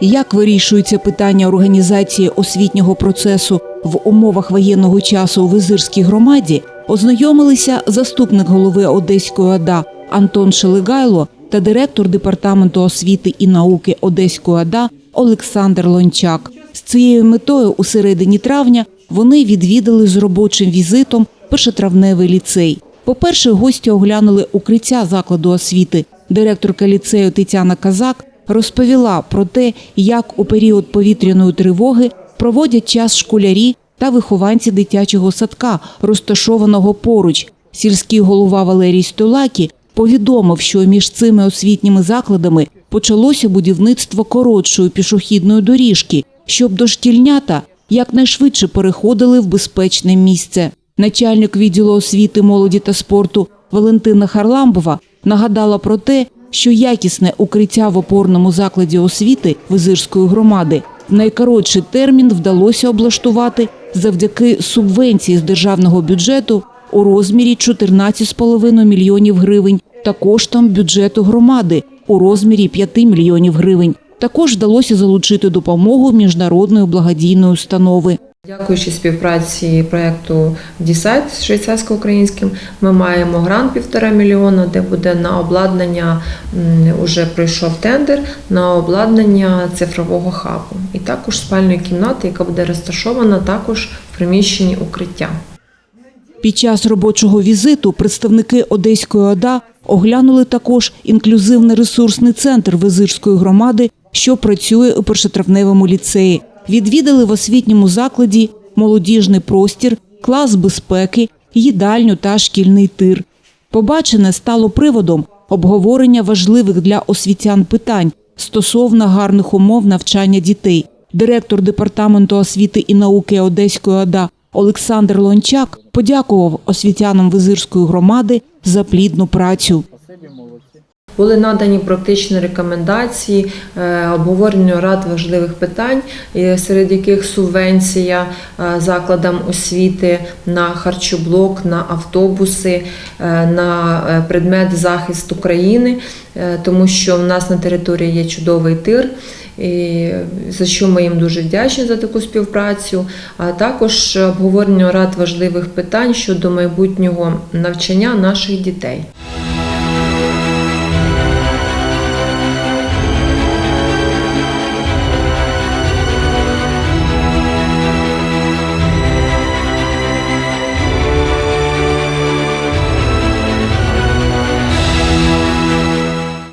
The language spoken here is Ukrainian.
як вирішується питання організації освітнього процесу в умовах воєнного часу у Визирській громаді, ознайомилися заступник голови Одеської ОДА Антон Шелегайло та директор департаменту освіти і науки Одеської ОДА Олександр Лончак. З цією метою у середині травня вони відвідали з робочим візитом першотравневий ліцей. По-перше, гості оглянули укриття закладу освіти. Директорка ліцею Тетяна Казак розповіла про те, як у період повітряної тривоги проводять час школярі та вихованці дитячого садка, розташованого поруч. Сільський голова Валерій Столакі повідомив, що між цими освітніми закладами почалося будівництво коротшої пішохідної доріжки, щоб дошкільнята якнайшвидше переходили в безпечне місце. Начальник відділу освіти, молоді та спорту Валентина Харламбова нагадала про те, що якісне укриття в опорному закладі освіти Визирської громади в найкоротший термін вдалося облаштувати завдяки субвенції з державного бюджету у розмірі 14,5 мільйонів гривень та коштом бюджету громади у розмірі 5 мільйонів гривень. Також вдалося залучити допомогу міжнародної благодійної установи. Дякуючи співпраці проєкту Дісайт з швейцарсько-українським, ми маємо грант півтора мільйона, де буде на обладнання, м, уже пройшов тендер на обладнання цифрового хабу. І також спальної кімнати, яка буде розташована також в приміщенні укриття. Під час робочого візиту представники Одеської ОДА оглянули також інклюзивний ресурсний центр Визирської громади, що працює у першотравневому ліцеї. Відвідали в освітньому закладі молодіжний простір, клас безпеки, їдальню та шкільний тир. Побачене стало приводом обговорення важливих для освітян питань стосовно гарних умов навчання дітей. Директор департаменту освіти і науки Одеської ОДА Олександр Лончак подякував освітянам Визирської громади за плідну працю. Були надані практичні рекомендації, е, обговорення рад важливих питань, серед яких субвенція е, закладам освіти на харчоблок, на автобуси, е, на предмет захист України, е, тому що в нас на території є чудовий тир. І за що ми їм дуже вдячні за таку співпрацю, а також обговорення рад важливих питань щодо майбутнього навчання наших дітей.